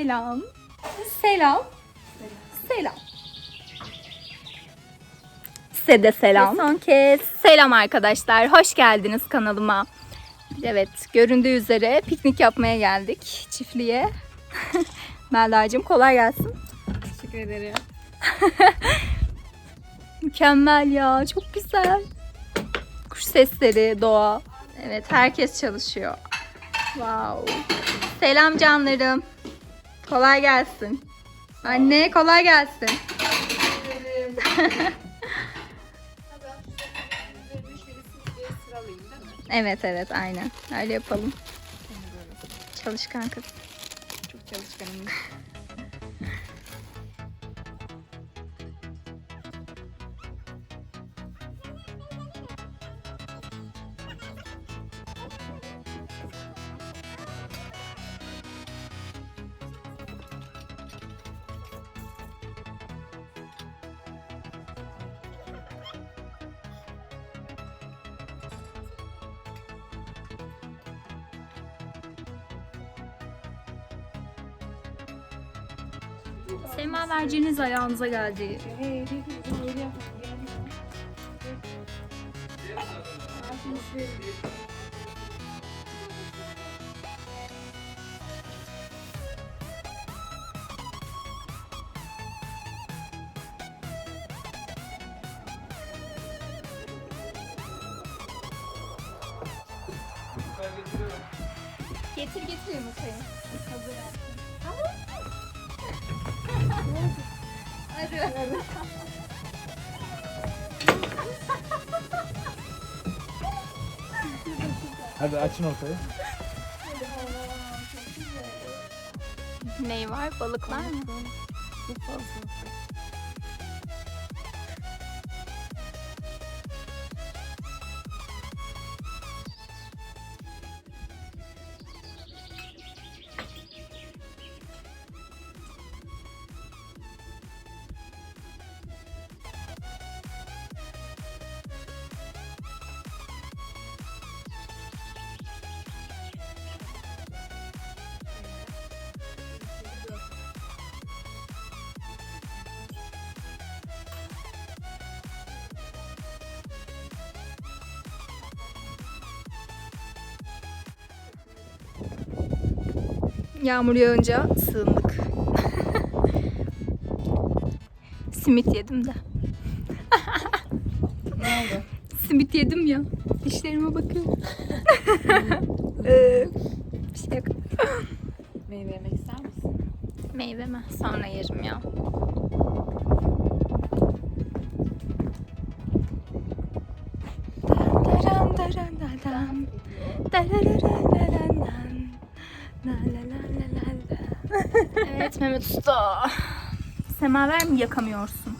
Selam. Selam. Selam. Size de selam. Son kez selam arkadaşlar. Hoş geldiniz kanalıma. Evet, göründüğü üzere piknik yapmaya geldik çiftliğe. Melda'cığım kolay gelsin. Teşekkür ederim. Mükemmel ya, çok güzel. Kuş sesleri, doğa. Evet, herkes çalışıyor. Wow. Selam canlarım. Kolay gelsin. Anne kolay gelsin. Evet evet aynen. Öyle yapalım. Çalışkan kız. Çok çalışkanım. Semaverciniz ayağınıza geldi. Getir getir yumurtayı. Hazır Hadi. Açın ortayı. Ney var? Balık var mı? Yağmur yağınca sığındık. Simit yedim de. Ne oldu? Simit yedim ya. Dişlerime bakın. Ee, bir şey yok. Meyve yemek ister misin? Meyve mi? Sonra yerim ya. Daran daran daran. La la la la. Evet Mehmet Usta. Semaver mi yakamıyorsun?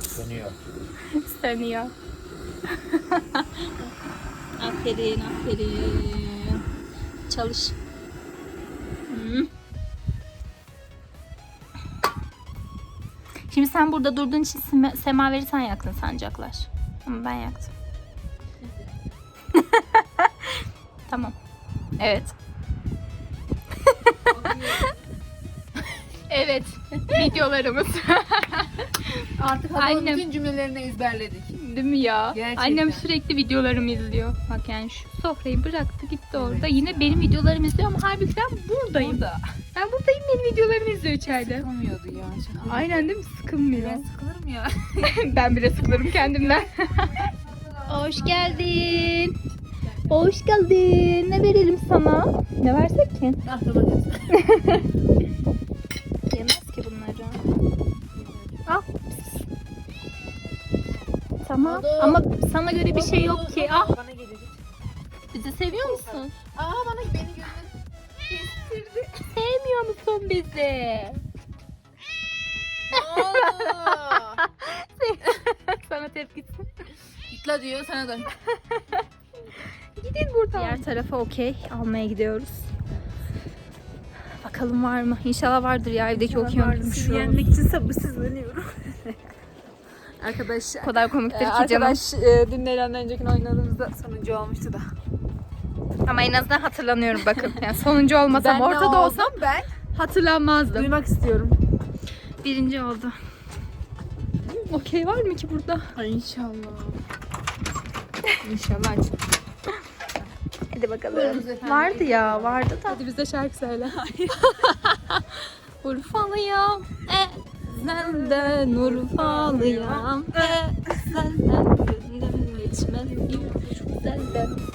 Sönüyor. Sönüyor. aferin aferin. Çalış. Şimdi sen burada durduğun için sema- semaveri sen yaktın sancaklar. Ama ben yaktım. tamam. Evet. Evet. Videolarımız. Artık Annem. Annem. bütün cümlelerini ezberledik. Değil mi ya? Gerçekten. Annem sürekli videolarımı izliyor. Bak yani şu sofrayı bıraktı gitti orada. Yine benim videolarımı izliyor ama halbuki ben buradayım. Burada. Ben buradayım benim videolarımı izliyor içeride. Sıkılmıyordu ya. Çok Aynen değil mi? Sıkılmıyor. Ben sıkılırım ya. ben bile sıkılırım kendimden. Hoş geldin. Hoş geldin. Ne verelim sana? Ne versek ki? Ah bakacağız. Tamam. Oldu. Ama sana göre bir şey yok ki. Ah. Bana gelir. Bizi seviyor musun? Aa bana beni gönül kestirdi. Sevmiyor musun bizi? Aa! Sana tepkisi. Gitla diyor sana da. Gidin buradan. Diğer tarafa okey almaya gidiyoruz. Bakalım var mı? İnşallah vardır ya evdeki okey Sizi yenmek için sabırsızlanıyorum. Arkadaş, O kadar komiktir e, ki canım. arkadaş e, dün Leylan'dan önceki oynadığımızda sonuncu olmuştu da. Ama en azından hatırlanıyorum bakın. Yani sonuncu olmasam, Ben ortada olsam ben hatırlanmazdım. Duymak istiyorum. Birinci oldu. Okey var mı ki burada? Ay inşallah. İnşallah aç. Hadi bakalım. Vardı ya, vardı da. Hadi bize şarkı söyle. Urfalıyam, e, senden Urfalıyam, e, senden gönlüm geçmez güzelden.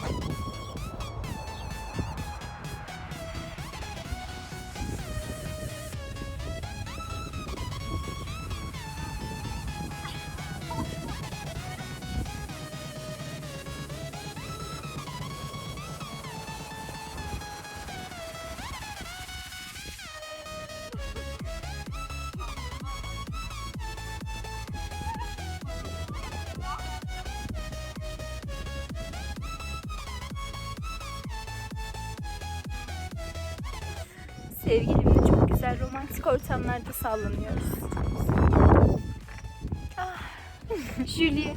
Sevgilimle çok güzel romantik ortamlarda sallanıyoruz. Ah, Juliet.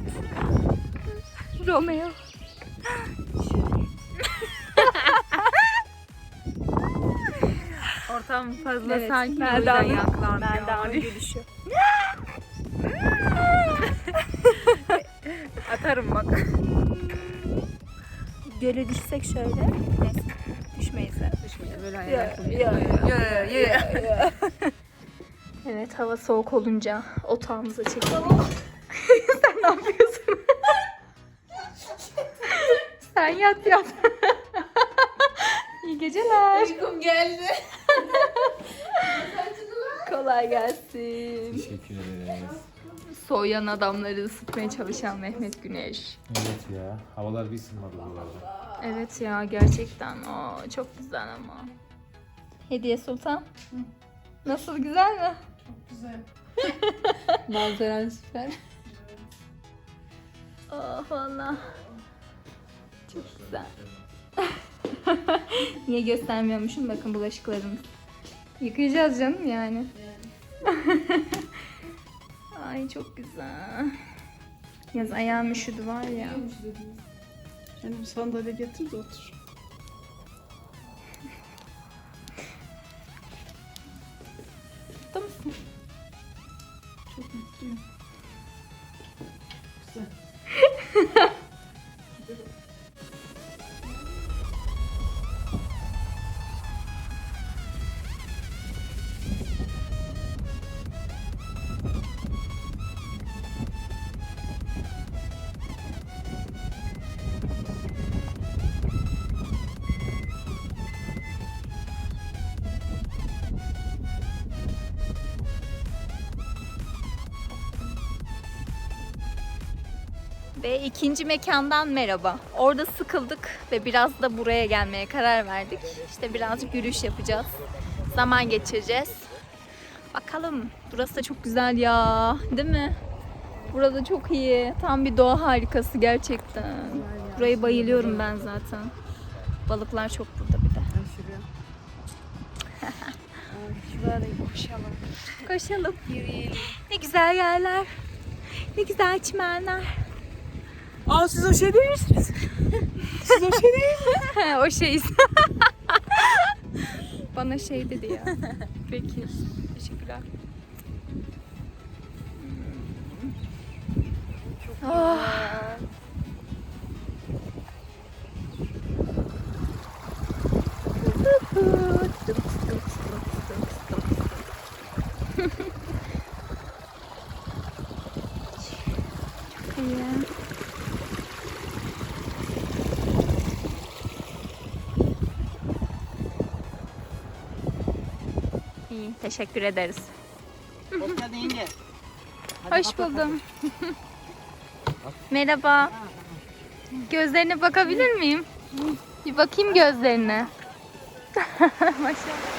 Romeo. Ortam fazla Evet, sakin. o yüzden. Melda'nın gülüşü. Atarım bak. Göle düşsek şöyle. Neyse, düşmeyiz. de. Böyle Ya, hayal ya, ya, ya. Evet hava soğuk olunca otağımıza çekelim. Sen ne yapıyorsun? Sen yat yat. İyi geceler. Uykum geldi. Kolay gelsin. Teşekkür ederiz. Soğuyan adamları ısıtmaya çalışan Mehmet Güneş. Evet ya. Havalar bir ısınmadı buralarda. Evet ya gerçekten. Aa, çok güzel ama. Hediye Sultan. Nasıl güzel mi? Güzel. Manzaran süper. Oh valla. Çok güzel. Niye göstermiyormuşum? Bakın bulaşıklarımız. Yıkayacağız canım yani. Ay çok güzel. Yaz ayağım üşüdü var ya. Canım sandalye getir de otur. Musun? Çok mutluyum. Ve ikinci mekandan merhaba. Orada sıkıldık ve biraz da buraya gelmeye karar verdik. İşte birazcık yürüyüş yapacağız. Zaman geçireceğiz. Bakalım. Burası da çok güzel ya. Değil mi? Burada çok iyi. Tam bir doğa harikası gerçekten. Burayı bayılıyorum ben zaten. Balıklar çok burada bir de. Şuraya. Ay, şuraya koşalım. Koşalım. Ne güzel yerler. Ne güzel çimenler. Aa siz o şey değil misiniz? siz o şey değil He, o şeyiz. Bana şey dedi ya. Peki. Teşekkürler. Ah. Çok iyi. İyi, teşekkür ederiz. Hoş geldin yenge. Hoş buldum. Merhaba. Gözlerine bakabilir miyim? Bir bakayım gözlerine. Maşallah.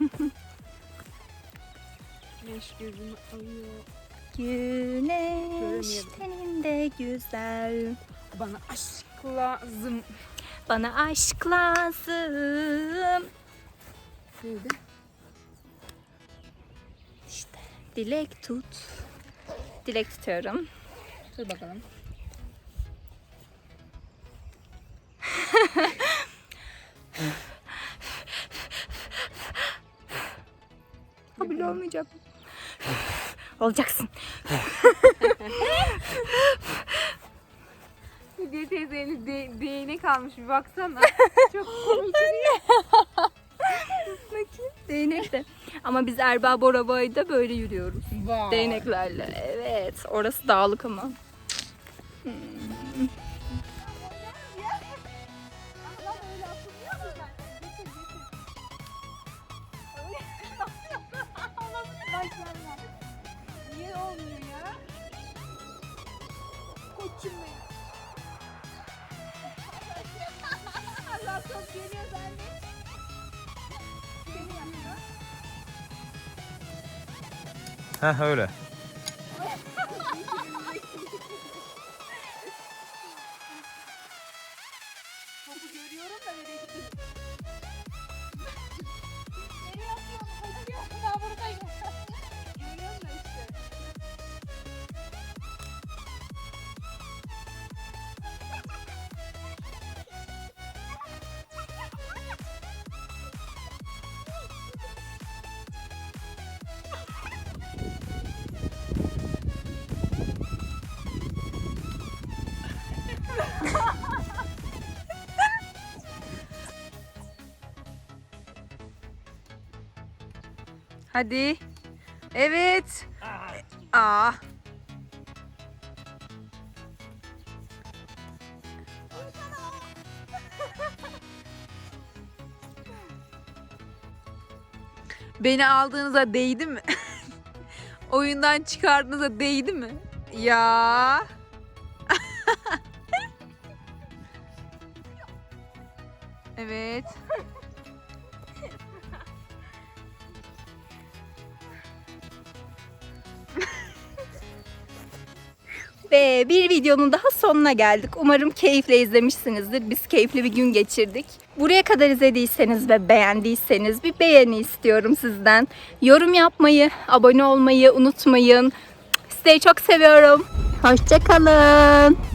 Güneş gözümü alıyor. Güneş Göremiyorum. teninde güzel. Bana aşk lazım. Bana aşk lazım. Neydi? İşte dilek tut. Dilek tutuyorum. Dur bakalım. Kabul olmayacak. Olacaksın. Hediye teyzenin de, değnek almış bir baksana. Çok komik. Bakayım. Değnekte. Ama biz Erbaa Borabay'da böyle yürüyoruz. Vay. Değneklerle. Evet. Orası dağlık ama. Niye Benim. Allah çok geliyor. Heh öyle. Hadi. Evet. Aa. Beni aldığınıza değdi mi? Oyundan çıkardığınıza değdi mi? Ya. evet. Ve bir videonun daha sonuna geldik. Umarım keyifle izlemişsinizdir. Biz keyifli bir gün geçirdik. Buraya kadar izlediyseniz ve beğendiyseniz bir beğeni istiyorum sizden. Yorum yapmayı, abone olmayı unutmayın. Sizleri çok seviyorum. Hoşçakalın.